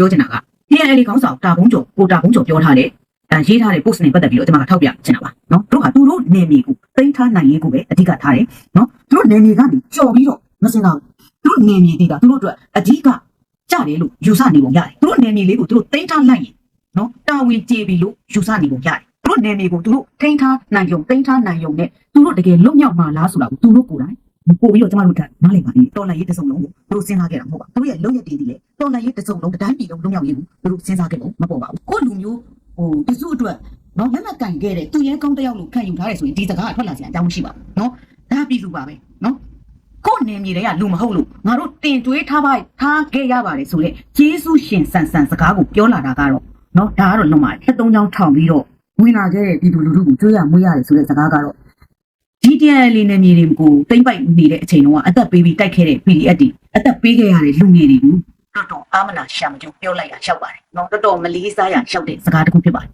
ပြောချင်တာက TNL ခေါင်းဆောင်တာဘုံကျော်ကိုတာဘုံကျော်ပြောထားတဲ့အဲရေးထားတဲ့ post နဲ့ပတ်သက်ပြီးတော့ကျွန်မကထောက်ပြချင်တာပါနော်တို့ကသူတို့နေမီကိုတိမ့်ထားနိုင်ရေးကိုပဲအဓိကထားတယ်နော်သူတို့နေမီကနေကြော်ပြီးတော့မစင်တော့သူတို့နေမီတည်တာသူတို့အတွက်အဓိကကြတယ်လို့ယူဆနေပုံရတယ်သူတို့နေမီလေးကိုသူတို့တိမ့်ထားလိုက်ရင်နော်တာဝန်ကျေပြီလို့ယူဆနေပုံရတယ်သူတို့နေမီကိုသူတို့ထိန်းထားနိုင်ုံတိမ့်ထားနိုင်ုံနဲ့သူတို့တကယ်လွတ်မြောက်မှာလားဆိုတာကိုသူတို့ကိုယ်တိုင် ပို့ပြီးတော့ကျွန်တော်တို့ကနားလည်ပါလိမ့်တော်လိုက်ရေးတစ်စုံလုံးကိုသူတို့စဉ်းစားခဲ့တာမဟုတ်ပါဘူးသူတို့ရဲ့လုံရည်တည်တည်လေတော်လိုက်ရေးတစ်စုံလုံးတစ်တိုင်းပြည်လုံးလွတ်မြောက်ရေးကိုသူတို့စဉ်းစားခဲ့လို့မပေါ်ပါဘူးကိုယ့်လူမျိုးဟိုတစုအတွက်နော်လက်မကင်ခဲ့တဲ့သူရဲကောင်းတစ်ယောက်လို့ခံယူထားတယ်ဆိုရင်ဒီစကားကထွက်လာစရာအကြောင်းမရှိပါဘူးနော်ဒါပြည်သူပါပဲနော်ကိုယ့်နေမြေတွေကလူမဟုတ်လို့ငါတို့တင်တွေးထားပါထားခဲ့ရပါတယ်ဆိုတော့ဂျေစုရှင်ဆန်ဆန်စကားကိုပြောလာတာကတော့နော်ဒါကတော့လွန်ပါတယ်အသုံးချောင်းထောင်ပြီးတော့ဝင်လာခဲ့တဲ့ပြည်သူလူထုကိုကြွေးရမွေးရတယ်ဆိုတဲ့စကားကတော့ DTL လေးနဲ့မြေတွေကိုတိမ့်ပိုက်နေတဲ့အချိန်တုန်းကအသက်ပေးပြီးတိုက်ခဲ့တဲ့ PDF တွေအသက်ပေးခဲ့ရတဲ့လူငယ်တွေကိုတော်တော်အာမနာရှာမကျိုးပြောလိုက်တာရောက်ပါတယ်နော်တော်တော်မလေးစားရရောက်တဲ့စကားတစ်ခုဖြစ်ပါတယ်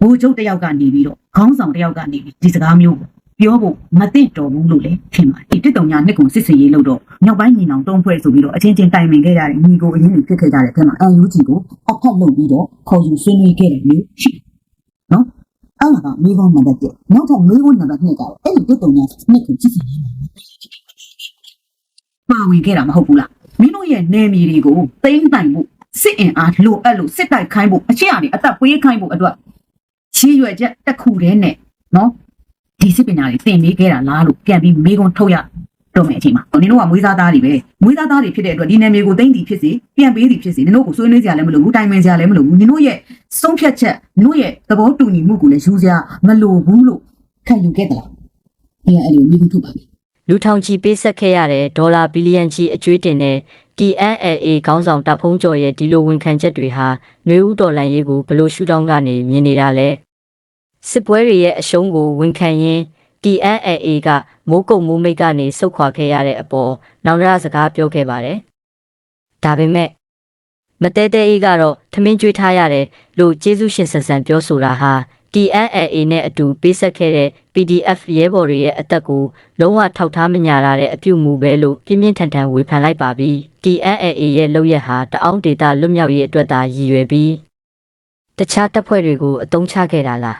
ဘိုးချုပ်တယောက်ကနေပြီးတော့ခေါင်းဆောင်တယောက်ကနေပြီးဒီစကားမျိုးကိုပြောဖို့မသင့်တော်ဘူးလို့လည်းထင်ပါတယ်ဒီတစ်တုံညာနှစ်ကုံစစ်စင်ရေးလို့တော့မြောက်ပိုင်းညီနောင်တုံးဖွဲ့ဆိုပြီးတော့အချင်းချင်းတိုင်ပင်ခဲ့ကြတဲ့ညီကိုအရင်ကြီးဖြစ်ခဲ့ကြတဲ့အထက်မှာ UNG ကိုအဖက်လုပ်ပြီးတော့ခေါ်ယူဆွေးနွေးခဲ့တယ်မျိုးရှိတယ်နော် အဲ့ဒါကမိဘနံပါတ်1နောက်ထပ်မိဘနံပါတ်2ကတော့အဲ့ဒီတုတ်တုံညာနှစ်ကိုချစ်စီရေးမှာပါဝင်ခဲ့တာမဟုတ်ဘူးလားမင်းတို့ရဲ့နယ်မြေတွေကိုသိမ်းတိုင်ဖို့စစ်အင်အားလိုအပ်လို့စစ်တိုက်ခိုင်းဖို့အချက်အနေအသက်ပွေးခိုင်းဖို့အတွက်ချီးရွယ်ချက်တစ်ခုတည်းနဲ့နော်ဒီစစ်ပညာတွေသင်ပေးခဲ့တာလားလို့ပြန်ပြီးမေးခွန်းထုတ်ရ တော့မယ်အချိန်မှာနင်တို့ကမွေးသားသားတွေပဲမွေးသားသားတွေဖြစ်တဲ့အတွက်ဒီနယ်မြေကိုသိမ်းသည်ဖြစ်စေပြန်ပေးသည်ဖြစ်စေနင်တို့ကိုဆွေးနွေးကြရလည်းမလိုဘူးတိုင်ပင်ကြရလည်းမလိုဘူးနင်တို့ရဲ့ဆုံးဖြတ်ချက်တို့ရဲ့သဘောတူညီမှုကိုလည်းယူစရာမလိုဘူးလို့ခံယူခဲ့သလား။အဲအဲ့လိုမျိုးထုတ်ပါပြီလူထောင်ချီပေးဆက်ခဲ့ရတဲ့ဒေါ်လာဘီလီယံချီအကျွေးတင်တဲ့ TNLA ခေါင်းဆောင်တပ်ဖုံးကျော်ရဲ့ဒီလိုဝန်ခံချက်တွေဟာຫນွေဦးတော်လန်ရေးကိုဘယ်လိုရှုထောင့်ကနေမြင်နေတာလဲစစ်ပွဲတွေရဲ့အရှုံးကိုဝန်ခံရင်း TNLA ကမိုးကုတ်မိုးမိတ်ကနေဆုတ်ခွာခဲ့ရတဲ့အပေါ်နောင်ရစကားပြောခဲ့ပါတယ်ဒါပေမဲ့မတဲတဲအေးကတော့ထမင်းကျွေးထားရတယ်လို့ကျေးဇူးရှင်ဆန်ဆန်ပြောဆိုတာဟာ TNLA နဲ့အတူပေးဆက်ခဲ့တဲ့ PDF ရဲဘော်တွေရဲ့အသက်ကိုလုံးဝထောက်ထားမညာရတဲ့အပြုအမူပဲလို့ပြင်းပြင်းထန်ထန်ဝေဖန်လိုက်ပါပြီ TNLA ရဲ့လုပ်ရက်ဟာတအောင်းဒေတာလွတ်မြောက်ရေးအတွက်သာရည်ရွယ်ပြီးတခြားတပ်ဖွဲ့တွေကိုအတုံးချခဲ့တာလား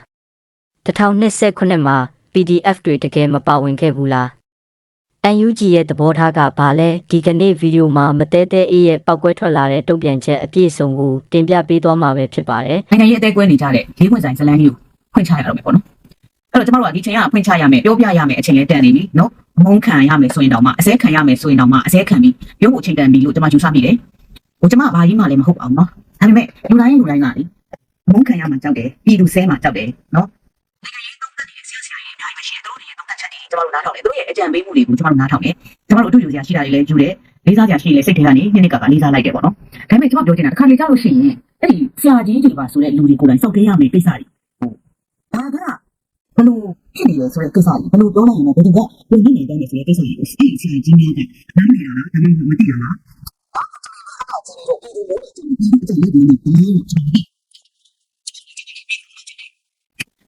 2029မှာ PDF တွေတကယ်မပါဝင်ခဲ့ဘူးလား UNG ရဲ့သဘောထားကဘာလဲဒီကနေ့ဗီဒီယိုမှာမတဲတဲအေးရဲ့ပောက်ကွဲထွက်လာတဲ့တုံ့ပြန်ချက်အပြည့်အစုံကိုတင်ပြပေးသွားမှာပဲဖြစ်ပါတယ်။နိုင်ငံရေးအသေးကွဲနေကြတဲ့လေးခွင့်ဆိုင်ဇလန်းကြီးကိုဖွင့်ချရတော့မယ်ပေါ့နော်။အဲ့တော့ကျမတို့ကဒီချိန်ကဖွင့်ချရမယ်ပြောပြရမယ်အချိန်လေးတန်နေပြီနော်။အမုန်းခံရမယ်ဆိုရင်တော့မှအစဲခံရမယ်ဆိုရင်တော့မှအစဲခံပြီးရုပ်ကိုအချိန်တန်ပြီလို့ကျမယူဆမိတယ်။ဟိုကျမဘာကြီးမှလည်းမဟုတ်ပါဘူးနော်။ဒါပေမဲ့လူတိုင်းလူတိုင်းကလေအမုန်းခံရမှကြောက်တယ်ပြည်သူဆဲမှကြောက်တယ်နော်။ ရဲ့သုံးသပ်ချက်တွေကျမတို့နားထောင်တယ်။တို့ရဲ့အကြံပေးမှုတွေကိုကျမတို့နားထောင်တယ်။ကျမတို့အတူယူစရာရှိတာတွေလည်းယူတယ်။လေးစားစရာရှိရင်လည်းစိတ်ထဲကနေညနေကကလေးစားလိုက်တယ်ပေါ့နော်။ဒါပေမဲ့ကျမပြောချင်တာတစ်ခါလေကြောက်လို့ရှိရင်အဲ့ဒီဆရာကြီးတွေပါဆိုတဲ့လူတွေကိုယ်တိုင်စောက်သေးရမယ်ကိစ္စတွေဟုတ်။ဒါကဘယ်လိုဖြစ်နေလဲဆိုတဲ့ကိစ္စတွေဘယ်လိုပြောလိုက်ရင်လည်းဘယ်သူကဘယ်နည်းနဲ့တောင်းနေဆိုတဲ့ကိစ္စတွေကိုအဲ့ဒီဆရာကြီးများကနားမလည်တာလားဒါမှမဟုတ်မသိတာလား။အာကျွန်တော်ကဒီလိုဒီလိုဒီလိုဒီလိုဒီလိုဒီလို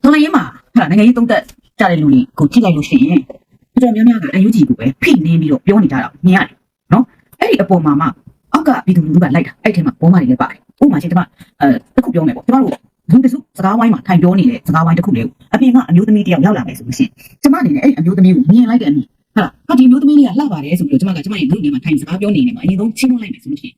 တော်လည်းမှာဟာနိုင်ငံရေးသုံးသက် ကြတဲ့လူတွေကိုကြည့်လိုက်လို့ရှိရင်တော်တော်များများကအယူကြီးကိုပဲဖိနေပြီးတော့ပြောနေကြတာမြင်ရတယ်နော်အဲ့ဒီအပေါ်မှာမှအောက်ကပြည်သူလူထုကလိုက်တာအဲ့ဒီထဲမှာဘောမတွေလည်းပါတယ်ဥပမာချင်းကျွန်မအဲတစ်ခုပြောမယ်ပေါ့ကျွန်တော်တို့လူတစုစကားဝိုင်းမှာထိုင်ပြောနေတဲ့စကားဝိုင်းတစ်ခုလေးကိုအပြင်ကအမျိုးသမီးတယောက်ရောက်လာမယ်ဆိုလို့ရှိရင်ကျွန်မအနေနဲ့အဲ့ဒီအမျိုးသမီးကိုမြင်လိုက်တဲ့အမြင်ဟာလားဟာဒီအမျိုးသမီးလေးကလှပါတယ်ဆိုပြီးတော့ကျွန်မကကျွန်မရဲ့ group ထဲမှာထိုင်စကားပြောနေနေမှာအရင်ဆုံးချင်းမလိုက်မယ်ဆိုလို့ရှိရင်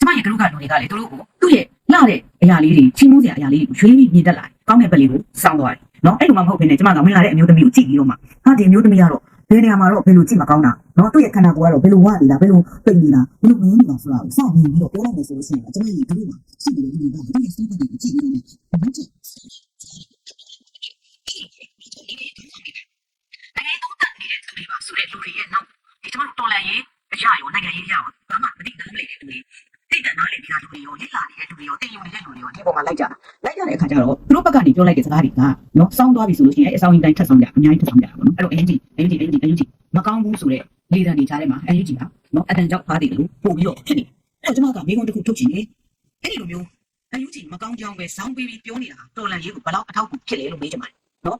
ကျွန်မရဲ့ group ကလူတွေကလေသူတို့ကိုသူ့ရဲ့လှတဲ့အရာလေးတွေချင်းမိုးစရာအရာလေးတွေကိုရွေးပြီးမြင်တတ်လာတယ်ကောင်းတဲ့ဘက်လေးကိုစောင်းသွားတယ် နော်အဲ့လိုမှမဟုတ်ဘဲနဲ့ကျွန်မကဝင်လာတဲ့အမျိုးသမီးကိုကြည့်ပြီးတော့မှဟာဒီအမျိုးသမီးကတော့ဘယ်နေရာမှာတော့ဘယ်လိုကြည့်မကောင်းတာနော်သူ့ရဲ့ခန္ဓာကိုယ်ကတော့ဘယ်လိုဝနေတာဘယ်လိုပိတ်နေတာဘယ်လိုမင်းနေတာဆိုတာကိုစောင့်ပြီးတော့ပြောလိုက်မယ်ဆိုလို့ရှိရင်ကျွန်မရဲ့ group မှာရှိနေတဲ့လူတွေကသူ့ရဲ့စိတ်တွေကိုကြည့်ပြီးတော့ဘာကြည့်နိုင်ငံသုံးသပ်နေတဲ့သူတွေပါဆိုတဲ့လူတွေရဲ့နောက်ဒီကျွန်တော်တော်လန်ရေးအရာရောနိုင်ငံရေးအရာရောဘာမှမသိနားမလည်တဲ့လူတွေ သိတဲ့နားလည်ပြီးသားလူတွေရောလိလာနေတဲ့လူတွေရောသိယူနေတဲ့လူတွေရောဒီပေါ်မှာလိုက်ကြတာလိုက်ကြတဲ့အခါကျတော့သူတို့ဘက်ကနေပြောလိုက်တဲ့စကားတွေကနော်စောင်းသွားပြီဆိုလို့ရှိရင်အဲအဆောင်ရင်တိုင်းထပ်ဆောင်ကြအများကြီးထပ်ဆောင်ကြတာပေါ့နော်အဲ့တော့ NG NG NG NG မကောင်းဘူးဆိုတဲ့လေတံတွေကြားထဲမှာ NG ကနော်အတန်ကြောက်ဖားတယ်လို့ပို့ပြီးတော့ဖြစ်နေအဲ့တော့ကျွန်မကမိကုန်းတစ်ခုထုတ်ချင်တယ်အဲ့ဒီလိုမျိုး NG မကောင်းကြောင်းပဲစောင်းပေးပြီးပြောနေတာတော်လန်ရေးကိုဘယ်တော့အထောက်အကူဖြစ်လဲလို့မေးချင်ပါတယ်နော်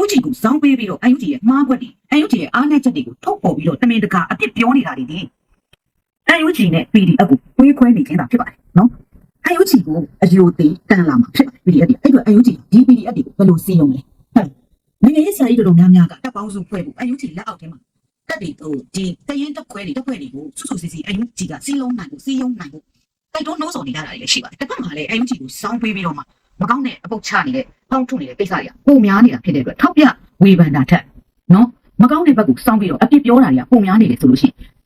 UNG ကိုစောင်းပေးပြီးတော့ UNG ရဲ့မှားကွက်တွေ UNG ရဲ့အားနည်းချက်တွေကိုထုတ်ပေါ်ပြီးတော့တမင်တကာအပြစ်ပြောနေတာတွေဒီ အန်ယူဂျီနဲ့ PDF ကိုဝေးခွဲနေခြင်းသာဖြစ်ပါတယ်နော်အန်ယူဂျီကိုအယူသေးတန်လာမှာဖြစ်ပါတယ် PDF တွေအဲ့တော့အန်ယူဂျီဒီ PDF တွေကိုဘယ်လိုစီးရုံလဲဟုတ်နိုင်ငံရေးဆရာကြီးတို့တို့များများကတပ်ပေါင်းစုဖွဲ့ဖို့အန်ယူဂျီလက်အောက်ထဲမှာတက်တွေဟိုဒီတရင်တက်ခွဲတွေတက်ခွဲတွေကိုစုစုစီစီအန်ယူဂျီကစီးလုံးနိုင်ဖို့စီးရုံနိုင်ဖို့တိုက်တွန်းနှိုးဆော်နေကြတာတွေလည်းရှိပါတယ်တစ်ဖက်မှာလည်းအန်ယူဂျီကိုစောင်းပေးပြီးတော့မှမကောင်းတဲ့အပုတ်ချနေတဲ့ပေါင်းထုတ်နေတဲ့ကိစ္စတွေကပုံများနေတာဖြစ်တဲ့အတွက်ထောက်ပြဝေဖန်တာထက်နော်မကောင်းတဲ့ဘက်ကိုစောင်းပြီးတော့အပြစ်ပြောတာတွေကပုံများနေတယ်ဆိုလို့ရှိရင်အ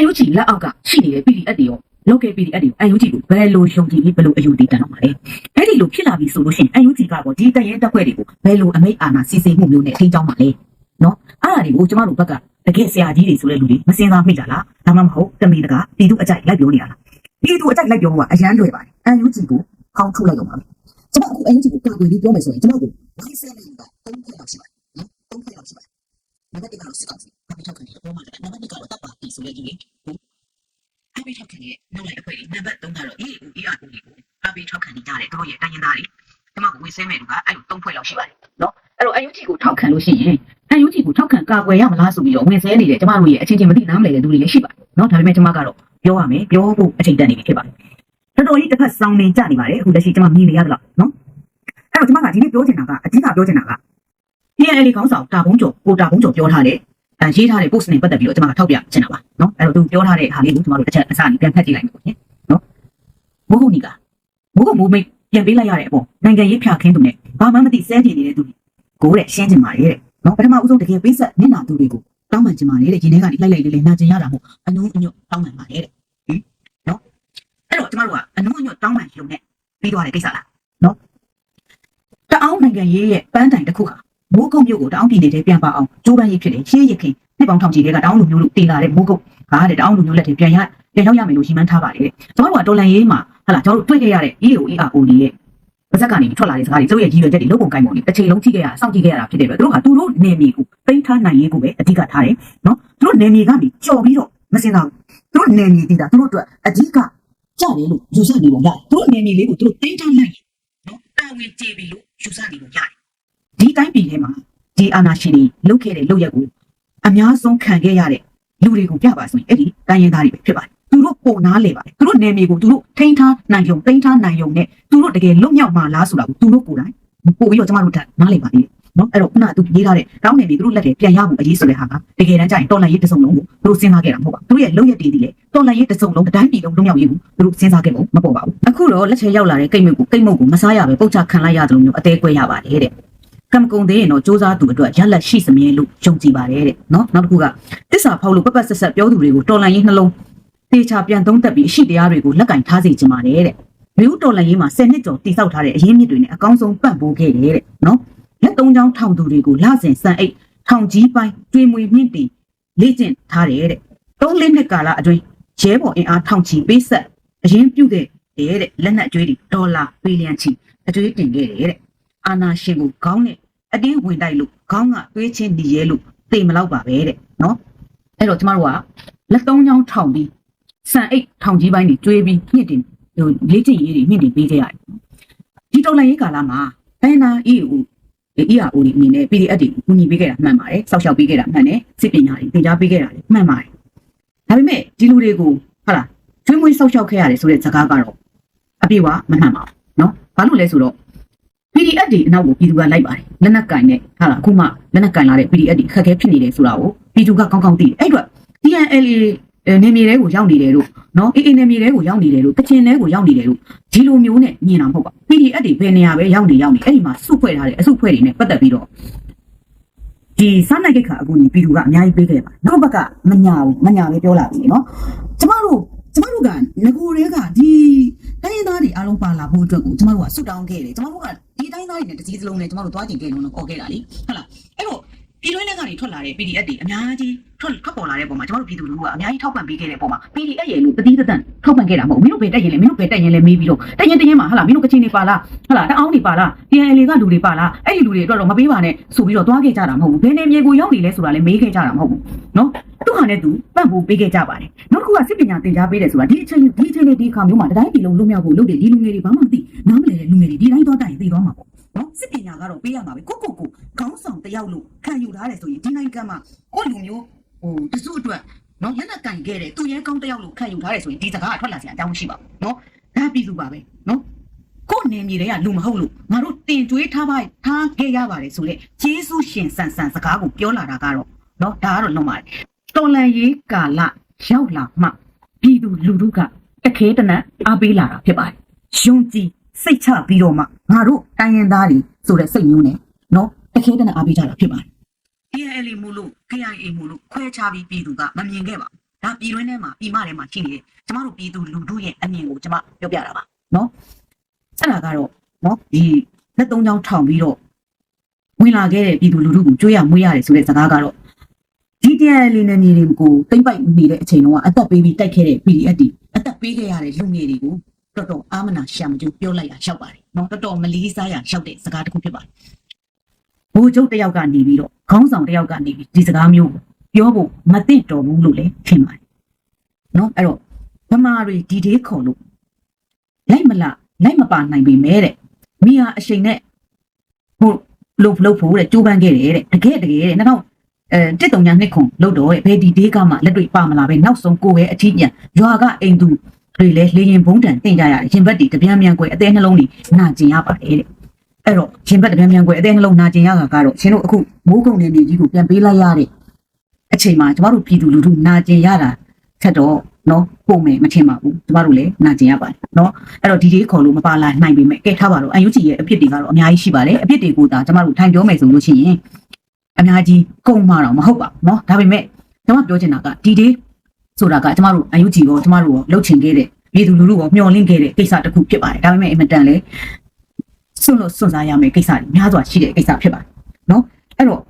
န်ယူဂျီလက်အောက်ကရှိနေတဲ့ PDF တွေရော local PDF တွေရောအန်ယူဂျီကိုဘယ်လိုယုံကြည်ပြီးဘယ်လိုအယူတည်တတ်တော့မှာလဲအဲ့ဒီလိုဖြစ်လာပြီဆိုလို့ရှိရင်အန်ယူဂျီကတော့ဒီတရင်တက်ခွဲတွေကိုဘယ်လိုအမိတ်အာဏာစီစီမှုမျိုးနဲ့ထိန်းကျောင်းမှာလဲနော်အဲ့ဒါတွေကိုကျမတို့ဘက်ကတကယ်ဆရာကြီးတွေဆိုတဲ့လူတွေမစင်စားမိကြလားဒါမှမဟုတ်တမီတကပြည်သူအကြိုက်လိုက်ပြောနေရလားပြည်သူအကြိုက်လိုက်ပြောမှုကအရန်လွယ်ပါတယ်အန်ယူဂျီကိုခေါင်းထုတ်လိုက်တော့မှာပဲကျမအခုအန်ယူဂျီကိုကာကွယ်ပြီးပြောမယ်ဆိုရင်ကျမတို့လိုက်ဆက်နေတာတုံးခွဲလောက်ရှိပါတယ်နော်တုံးခွဲလောက်ရှိပါတယ်နံပါတ်1ကတော့စစ်ကောင်စီအပိထောက်ခံတယ်ပြောမှတယ်နံပါတ်2ကတော့ တပ်ပါတီဆိုတဲ့ဒီလေအပိထောက်ခံရဲ့နောက်လိုက်အဖွဲ့နံပါတ်3ကတော့ EAU ERO တွေကိုအပိထောက်ခံနေကြတယ်တို့ရဲ့တိုင်းရင်းသားတွေဒီမှာကိုဝေဆဲမဲ့လူကအဲ့လို3ဖွဲ့လောက်ရှိပါတယ်နော်အဲ့တော့ UNG ကိုထောက်ခံလို့ရှိရင် UNG ကိုထောက်ခံကာကွယ်ရမလားဆိုပြီးတော့ဝင်ဆဲနေတဲ့ကျမတို့ရဲ့အချင်းချင်းမသိနားမလည်တဲ့လူတွေလည်းရှိပါတယ်နော်ဒါပေမဲ့ကျမကတော့ပြောရမယ်ပြောဖို့အချိန်တန်နေပြီဖြစ်ပါတယ်တော်တော်ကြီးတစ်ဖက်ဆောင်နေကြနေပါတယ်အခုလက်ရှိကျမမြင်နေရသလားနော်အဲ့တော့ကျမကဒီနေ့ပြောချင်တာကအဓိကပြောချင်တာက PNL ခေါင်းဆောင်တာဘုံကျော်ကိုတာဘုံကျော်ပြောထားတဲ့အဲ ရေးထားတဲ့ post နဲ့ပတ်သက်ပြီးတော့ကျမကထောက်ပြချင်တာပါနော်အဲ့တော့သူပြောထားတဲ့ဟာလေးကိုကျမတို့တစ်ချက်အစနေပြန်ဖတ်ကြည့်လိုက်မယ်ပေါ့နော်မိုးကုတ်နီကမိုးကုတ်မိုးမိတ်ပြန်ပေးလိုက်ရတဲ့အပေါ်နိုင်ငံရေးဖြာခင်းသူနဲ့ဘာမှမသိစဲကြည့်နေတဲ့သူတွေကိုတဲ့ရှင်းချင်ပါတယ်တဲ့နော်ပထမဦးဆုံးတကယ်ပေးဆက်မျက်နှာသူတွေကိုတောင်းပန်ချင်ပါတယ်တဲ့ဒီနေ့ကနေလိုက်လိုက်လေးလေးနာကျင်ရတာမို့အနုံအညွတ်တောင်းပန်ပါတယ်တဲ့ဟင်နော်အဲ့တော့ကျမတို့ကအနုံအညွတ်တောင်းပန်ရုံနဲ့ပြီးသွားတဲ့ကိစ္စလားနော်တအောင်းနိုင်ငံရေးရဲ့ပန်းတိုင်တစ်ခုဟာ မိုးကုတ်မြို့ကိုတောင်းပြည်နယ်ထဲပြန်ပါအောင်ကျိုးပန်းရေးဖြစ်တယ်ရှေးရခင်နှစ်ပေါင်းထောင်ချီတွေကတောင်းလူမျိုးလို့တင်လာတဲ့မိုးကုတ်ကတဲ့တောင်းလူမျိုးလက်ထဲပြန်ရပြန်ရောက်ရမယ်လို့ရှင်းမှန်းထားပါတယ်တဲ့ကျွန်တော်တို့ကတော်လန်ရေးမှာဟာလာကျွန်တော်တို့တွေ့ခဲ့ရတဲ့ EAO ERO တွေရဲ့ပါဇက်ကနေထွက်လာတဲ့စကားတွေသူတို့ရဲ့ရည်ရွယ်ချက်တွေလုပ်ပုံကိုင်ပုံတွေတစ်ချိန်လုံးကြည့်ခဲ့ရစောင့်ကြည့်ခဲ့ရတာဖြစ်တဲ့အတွက်သူတို့ကသူတို့နေမီကိုပိတ်ထားနိုင်ရေးကိုပဲအဓိကထားတယ်နော်သူတို့နေမီကနေကြော်ပြီးတော့မစင်တော့သူတို့နေမီတည်တာသူတို့အတွက်အဓိကကြတယ်လို့ယူဆနေပုံရတယ်သူတို့နေမီလေးကိုသူတို့တိမ့်ထားနိုင်နော်တာဝန်ကျေပြီးလို့ယူဆနေပုံရတယ် ဒီတိုင်းပြည်ထဲမှာဒီအာနာရှင်တွေလုတ်ခဲ့တဲ့လုတ်ရက်ကိုအများဆုံးခံခဲ့ရတဲ့လူတွေကိုပြပါဆိုရင်အဲ့ဒီတိုင်းရင်းသားတွေပဲဖြစ်ပါတယ်သူတို့ပုံနာလေပါတယ်သူတို့နယ်မြေကိုသူတို့ထိန်းထားနိုင်ုံထိန်းထားနိုင်ုံနဲ့သူတို့တကယ်လွတ်မြောက်မှာလားဆိုတာကိုသူတို့ကိုယ်တိုင်ပို့ပြီးတော့ကျမတို့ထပ်နားလည်ပါသေးတယ်နော်အဲ့တော့ခုနကသူရေးထားတဲ့တောင်းနယ်မြေသူတို့လက်ထဲပြန်ရဖို့အရေးဆိုတဲ့ဟာကတကယ်တမ်းကျရင်တော်လန်ရေးတစ်စုံလုံးကိုသူတို့စဉ်းစားခဲ့တာမဟုတ်ပါဘူးသူတို့ရဲ့လုတ်ရက်တွေဒီလေတော်လန်ရေးတစ်စုံလုံးတစ်တိုင်းပြည်လုံးလွတ်မြောက်ရေးကိုသူတို့စဉ်းစားခဲ့ဖို့မပေါ်ပါဘူးအခုတော့လက်ထဲရောက်လာတဲ့ကိတ်မြုပ်ကိုကိတ်မုတ်ကိုမစားရပဲပုတ်ချခံလိုက်ရတယ်လို့မျိုးအသေးကွဲရပါတယ်တဲ့ ကံမကုန်သေးရင်တော့စ조사သူအတွက်ရလက်ရှိစမြဲလို့ယုံကြည်ပါတယ်တဲ့နော်နောက်တစ်ခုကတစ္ဆာဖောက်လို့ပက်ပက်ဆက်ဆက်ပြောသူတွေကိုတော်လန်ရေးနှလုံးတေချာပြန်သုံးသက်ပြီးအရှိတရားတွေကိုလက်ကင်ထားစေချင်ပါတယ်တဲ့မြို့တော်လန်ရေးမှာ10နှစ်ကျော်တိစောက်ထားတဲ့အရင်းမြစ်တွေနဲ့အကောင်းဆုံးပံ့ပိုးခဲ့တယ်တဲ့နော်လက်သုံးချောင်းထောင်သူတွေကိုလစဉ်စံအိတ်ထောင်ကြီးပိုင်းတွေးမွေမြင့်တင်လေ့ကျင့်ထားတယ်တဲ့သုံးလေးနှစ်ကာလအတွင်းရဲဘော်အင်အားထောင်ချီပေးဆက်အရင်ပြုတ်တဲ့တဲ့လက်နက်အကျွေးတွေဒေါ်လာဘီလီယံချီအကျွေးတင်ခဲ့တယ်တဲ့ အာနာရှင်ကိုခေါင်းနဲ့အတင်းဝင်တိုက်လို့ခေါင်းကသွေးချင်းနေရဲလို့သိမလောက်ပါပဲတဲ့နော်အဲ့တော့ကျမတို့ကလက်သုံးချောင်းထောင်ပြီးစံအိတ်ထောင်ကြီးပိုင်းတွေကျွေးပြီးမြင့်တင်ဟိုလေးချင်ရေးတွေမြင့်တင်ပေးခဲ့ရတယ်ဒီတော်လိုင်းရေးကာလမှာဘန်နာ EU ERO တွေအနေနဲ့ PDF တွေကူညီပေးခဲ့တာမှန်ပါတယ်စောက်ရှောက်ပေးခဲ့တာမှန်တယ်စစ်ပညာတွေသင်ကြားပေးခဲ့တာလည်းမှန်ပါတယ်ဒါပေမဲ့ဒီလူတွေကိုဟာလားကျွေးမွေးစောက်ရှောက်ခဲ့ရတယ်ဆိုတဲ့စကားကတော့အပြည့်အဝမမှန်ပါဘူးနော်ဘာလို့လဲဆိုတော့ PDF တွေအနောက်ကိုပြည်သူကလိုက်ပါတယ်လက်နက်ကင်နဲ့ဟာလားအခုမှလက်နက်ကင်လာတဲ့ PDF တွေအခက်အခဲဖြစ်နေတယ်ဆိုတာကိုပြည်သူကကောင်းကောင်းသိတယ်အဲ့အတွက် TNLA နေမြေတဲကိုရောက်နေတယ်လို့နော် AA နေမြေတဲကိုရောက်နေတယ်လို့ကချင်တဲကိုရောက်နေတယ်လို့ဒီလိုမျိုးနဲ့မြင်တာမဟုတ်ပါဘူး PDF တွေဘယ်နေရာပဲရောက်နေရောက်နေအဲ့ဒီမှာစုဖွဲ့ထားတဲ့အစုဖွဲ့တွေနဲ့ပတ်သက်ပြီးတော့ဒီစားနိုင်ကိခါအကူကြီးပြည်သူကအများကြီးပေးခဲ့ပါနောက်ဘက်ကမညာဘူးမညာပဲပြောလာပြီနော်ကျမတို့ကျမတို့ကငကိုတွေကဒီ တိုင်းရင်းသားတွေအားလုံးပါလာဖို့အတွက်ကိုကျမတို့ကဆွတောင်းခဲ့တယ်ကျမတို့ကဒီတိုင်းသားတွေနဲ့တစ်စည်းစလုံးနဲ့ကျမတို့သွားကျင်ခဲ့လို့တော့ခေါ်ခဲ့တာလीဟုတ်လားအဲ့တော့ ပြည်တွင်းထဲကနေထွက်လာတဲ့ PDF တွေအများကြီးထွက်ထွက်ပေါ်လာတဲ့ပုံမှာကျမတို့ပြည်သူလူထုကအများကြီးထောက်ပံ့ပေးခဲ့တဲ့ပုံမှာ PDF ရဲ့လို့တတိတတန်ထောက်ပံ့ခဲ့တာမဟုတ်ဘူးမင်းတို့ပဲတက်ရင်လည်းမင်းတို့ပဲတက်ရင်လည်းမေးပြီးတော့တက်ရင်တက်ရင်မှာဟာလားမင်းတို့ကချင်နေပါလားဟာလားတအောင်းနေပါလား TNL ကလူတွေပါလားအဲ့ဒီလူတွေအတွက်တော့မပေးပါနဲ့ဆိုပြီးတော့သွားခဲ့ကြတာမဟုတ်ဘူးဘယ်နေမြေကိုရောက်နေလဲဆိုတာလည်းမေးခဲ့ကြတာမဟုတ်ဘူးနော်သူဟာနဲ့သူပံ့ပိုးပေးခဲ့ကြပါတယ်နောက်တစ်ခုကစစ်ပညာသင်ကြားပေးတယ်ဆိုတာဒီအချိန်ဒီအချိန်နဲ့ဒီအခါမျိုးမှာတတိုင်းပြည်လုံးလွတ်မြောက်ဖို့လုပ်တဲ့ဒီလူငယ်တွေဘာမှမသိနားမလည်တဲ့လူငယ်တွေဒီတိုင်းသွားတိုင်သိသွားမှာပေါ့ နော်စစ်ပညာကတော့ပေးရမှာပဲကိုကိုကိုခေါင်းဆောင်တယောက်လို့ခံယူထားတယ်ဆိုရင်ဒီနိုင်ငံမှာကိုလူမျိုးဟိုတစုအတွက်နော်လက်နက်ကင်ခဲ့တဲ့သူရဲကောင်းတစ်ယောက်လို့ခံယူထားတယ်ဆိုရင်ဒီစကားကထွက်လာစရာအကြောင်းမရှိပါဘူးနော်ဒါပြည်သူပါပဲနော်ကိုယ်နေမြေတွေကလူမဟုတ်လို့ငါတို့တင်တွေးထားပါထားခဲ့ရပါတယ်ဆိုတဲ့ဂျေစုရှင်ဆန်ဆန်စကားကိုပြောလာတာကတော့နော်ဒါကတော့လုံးပါတယ်တော်လန်ရေးကာလရောက်လာမှပြည်သူလူထုကတခဲတနက်အားပေးလာတာဖြစ်ပါတယ်ယုံကြည် စိတ်ချပြီးတော့မှငါတို့တိုင်းရင်းသားတွေဆိုတဲ့စိတ်မျိုးနဲ့နော်တခဲတနက်အားပေးကြတာဖြစ်ပါတယ် KNL မူလို့ KIA မူလို့ခွဲခြားပြီးပြည်သူကမမြင်ခဲ့ပါဘူး။ဒါပြည်တွင်းထဲမှာပြည်မထဲမှာရှိနေတဲ့ကျမတို့ပြည်သူလူထုရဲ့အမြင်ကိုကျမပြောပြတာပါနော်။အဲ့ဒါကတော့နော်ဒီလက်သုံးချောင်းထောင်ပြီးတော့ဝင်လာခဲ့တဲ့ပြည်သူလူထုကိုကြွေးရမွေးရတယ်ဆိုတဲ့စကားကတော့ဒီ KNL နဲ့နေတွေကိုတိမ့်ပိုက်နေတဲ့အချိန်တုန်းကအသက်ပေးပြီးတိုက်ခဲ့တဲ့ PDF တွေအသက်ပေးခဲ့ရတဲ့လူငယ်တွေကို တော်တော်အာမနာရှာမကျူပြောလိုက်ရရောက်ပါတယ်နော်တော်တော်မလီးစားရရောက်တဲ့စကားတစ်ခုဖြစ်ပါတယ်ဘိုးချုပ်တယောက်ကနေပြီးတော့ခေါင်းဆောင်တယောက်ကနေပြီးဒီစကားမျိုးကိုပြောဖို့မသင့်တော်ဘူးလို့လည်းထင်ပါတယ်။နော်အဲ့တော့ဗမာတွေဒီဒေးခေါ်လို့လိုက်မလားလိုက်မပါနိုင်ပေမဲ့တဲ့မိဟာအချိန်နဲ့ဟိုလို့လို့ဖို့တဲ့ကြိုးပမ်းခဲ့တယ်တဲ့တကယ်တကယ်တဲ့နောက်တော့အဲတစ်တုံညာနှစ်ခွန်လို့တော့တဲ့ဘယ်ဒီဒေးကမှလက်တွေ့ပါမလာပဲနောက်ဆုံးကိုယ်ပဲအထီးပြန်ရွာကအိမ်သူ တွေလည်းလေရင်ဘုံတန်တင်ကြရတယ်ရင်ဘတ်တီတပြန်မြန်ကွယ်အသေးနှလုံးတွေနာကျင်ရပါတယ်တဲ့အဲ့တော့ရင်ဘတ်တပြန်ပြန်ကွယ်အသေးနှလုံးနာကျင်ရတာကတော့ရှင်တို့အခုမိုးကုံနေနေကြီးကိုပြန်ပေးလိုက်ရတဲ့အချိန်မှာကျမတို့ပြည်သူလူထုနာကျင်ရတာချက်တော့နော်ပုံမယ်မထင်ပါဘူးကျမတို့လည်းနာကျင်ရပါတယ်နော်အဲ့တော့ဒီဒီခေါ်လို့မပါလာနိုင်ပေမဲ့ကဲထားပါတော့အန်ယူဂျီရဲ့အဖြစ်တွေကတော့အများကြီးရှိပါတယ်အဖြစ်တွေကိုဒါကျမတို့ထိုင်ပြောမယ်ဆိုလို့ရှိရင်အများကြီးကုန်မှာတော့မဟုတ်ပါဘူးနော်ဒါပေမဲ့ကျမပြောချင်တာကဒီဒီ ဆိုတာကကျမတို့အန်ယူဂျီကိုကျမတို့ကိုလှုပ်ချင်ခဲ့တဲ့ပြည်သူလူထုကိုမျှော်လင့်ခဲ့တဲ့ကိစ္စတစ်ခုဖြစ်ပါတယ်ဒါပေမဲ့အင်မတန်လည်းစွန့်လို့စွန့်စားရမယ့်ကိစ္စတွေများစွာရှိတဲ့ကိစ္စဖြစ်ပါတယ်နော်အဲ့တော့